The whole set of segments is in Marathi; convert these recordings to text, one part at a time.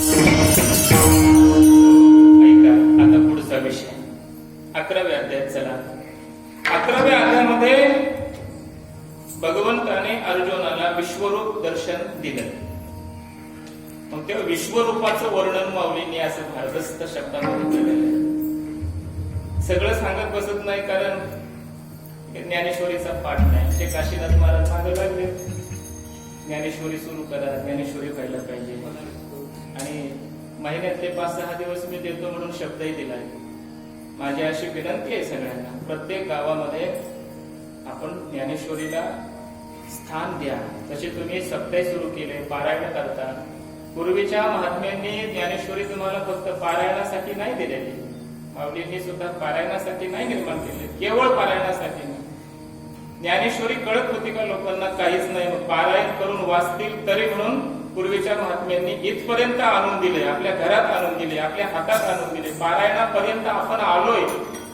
ऐका आता पुढचा विषय. अकराव्या अध्यायात चला. अकराव्या अध्यायामध्ये भगवंताने अर्जुनाला विश्वरूप दर्शन दिलं. मग त्या विश्वरूपाचं वर्णन माऊलींनी असं भारदस्त शब्दामध्ये केलेलं आहे. सगळं सांगत बसत नाही कारण ज्ञानेश्वरीचा पाठ नाही. ते काशीनाथ महाराज मागे लागले. ज्ञानेश्वरी सुरू करा ज्ञानेश्वरी व्हायला पाहिजे. महिन्यातले पाच सहा दिवस मी देतो म्हणून शब्दही दिलाय माझी अशी विनंती आहे सगळ्यांना प्रत्येक गावामध्ये आपण ज्ञानेश्वरीला स्थान द्या. तसे तुम्ही सप्ताह सुरू केले पारायण करता. पूर्वीच्या महात्म्यांनी ज्ञानेश्वरी तुम्हाला फक्त पारायणासाठी नाही दिलेली. माऊलींनी सुद्धा पारायणासाठी नाही निर्माण केले केवळ पारायणासाठी नाही. ज्ञानेश्वरी कळत होती का लोकांना काहीच नाही पारायण करून वाचतील तरी म्हणून पूर्वीच्या महात्म्यांनी इथपर्यंत आणून दिले आपल्या घरात आणून दिले आपल्या हातात आणून दिले. पारायणापर्यंत आपण आलोय.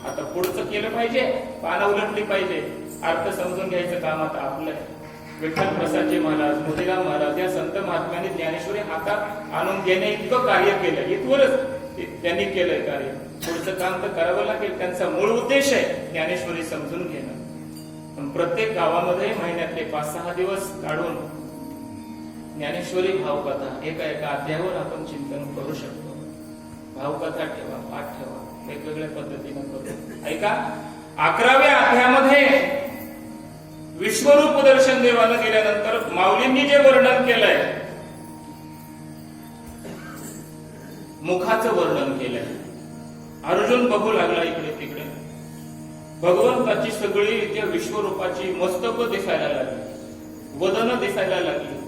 आता पुढचं केलं पाहिजे पानं उलटली पाहिजे. अर्थ समजून घ्यायचं काम आता आपलं आहे. विठ्ठल प्रसादजी महाराज मोतीराम महाराज या संत महात्म्यांनी ज्ञानेश्वरी हातात आणून घेणे इतकं कार्य केलं. इथवरच त्यांनी केलंय कार्य. पुढचं काम तर करावं लागेल. त्यांचा मूळ उद्देश आहे ज्ञानेश्वरी समजून घेणं. पण प्रत्येक गावामध्ये महिन्यातले पाच सहा दिवस काढून ज्ञानेश्वरी भावकथा एका एका अध्यायावर आपण चिंतन करू शकतो. भावकथा ठेवा पाठ ठेवा वेगवेगळ्या पद्धतीने करू. ऐका अकराव्या अध्यायामध्ये विश्वरूप दर्शन देवानं गेल्यानंतर माऊलींनी जे वर्णन केलंय मुखाचं वर्णन केलंय. अर्जुन बघू लागला इकडे तिकडे. भगवंताची सगळी त्या विश्वरूपाची मस्तक दिसायला लागली. वदन दिसायला लागली.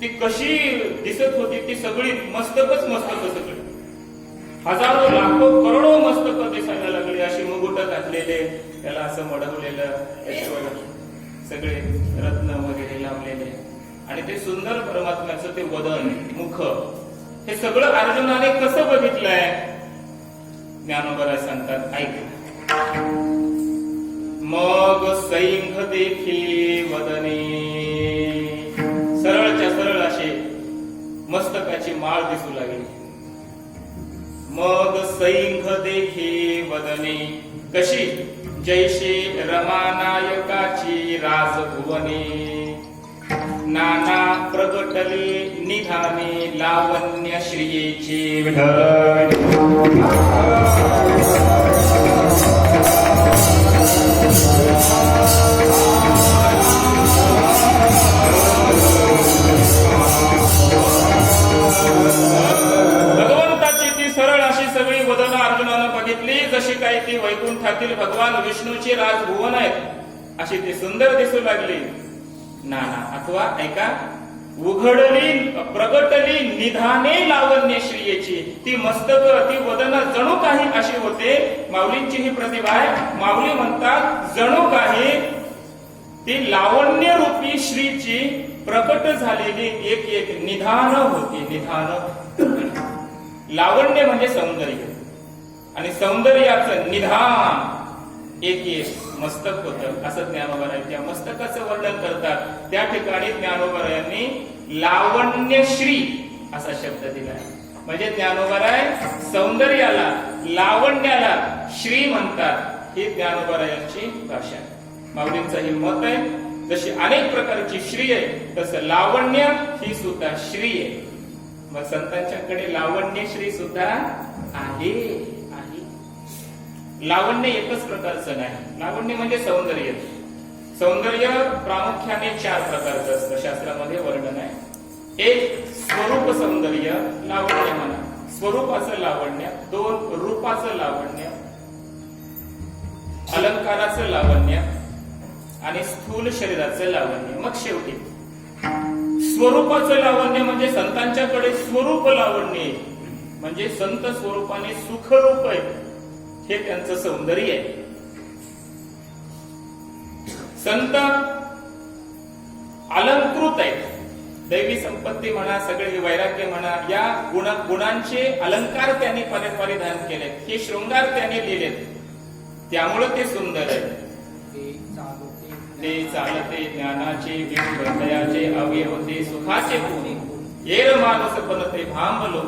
ती कशी दिसत होती ती सगळी मस्तकच मस्तक सगळी. हजारो लाखो करोडो मस्तक दिसायला लागली अशी मुगुट घातलेले त्याला असं मडवलेलं त्याच्यावर सगळे रत्न वगैरे लावलेले. आणि ते सुंदर परमात्म्याचं ते वदन मुख हे सगळं अर्जुनाने कसं बघितलंय? ज्ञानोबरा सांगतात ऐक. मग सैंघ देखील वदने मस्तकाची दिसू लागली. मग सैंघ देखे वदने कशी? जैसे रमानायकाची राजभुवने. नाना प्रगटले निधाने लावण्य श्रियेचे विढ की वैकुंठातील भगवान विष्णूचे राजभुवन आहेत. असे ते सुंदर दिसू लागली. नाना अथवा ऐका उघडली प्रगटली निधाने लावण्य श्रियेची. ती मस्तक ती वदन जणू काही अशी होते. माऊलींची ही प्रतिभा आहे. माऊली म्हणतात जणू काही ती लावण्य रूपी श्रीची प्रकट झालेली एक एक निधान होती. निधान. लावण्य म्हणजे सौंदर्य. आणि सौंदर्याचं निधान एक एक मस्तक होत असं ज्ञानोबा त्या मस्तकाचं वर्णन करतात. त्या ठिकाणी ज्ञानोबरायांनी लावण्यश्री असा शब्द दिला आहे म्हणजे ज्ञानोबराय सौंदर्याला लावण्याला श्री म्हणतात ही ज्ञानोबरायांची भाषा माऊलींचं हे मत आहे जशी अनेक प्रकारची श्री आहे तसं लावण्य ही सुद्धा श्री आहे. मग संतांच्याकडे लावण्य श्री सुद्धा आहे. लावण्य एकच प्रकारचं नाही लावण्य म्हणजे सौंदर्य. सौंदर्य प्रामुख्याने चार प्रकारचं असतं. शास्त्रामध्ये वर्णन आहे. एक स्वरूप सौंदर्य लावण्य म्हणा. स्वरूपाचं लावण्य दोन रूपाचं लावण्य अलंकाराचं लावण्य आणि स्थूल शरीराचं लावण्य. मग शेवटी. स्वरूपाचं लावण्य म्हणजे संतांच्याकडे स्वरूप लावण्य. म्हणजे संत स्वरूपाने सुखरूप आहे हे त्यांचं सौंदर्य आहे. संत अलंकृत आहेत. दैवी संपत्ती म्हणा सगळे वैराग्य म्हणा या गुण गुणांचे अलंकार त्यांनी परि- परिधान केले हे शृंगार त्यांनी लिहिलेत. त्यामुळे ते सुंदर आहे ते चालते ज्ञानाचे. बिंब दयाचे अवयव ते सुखाचे गुण. येर मानस बनते भांबलो.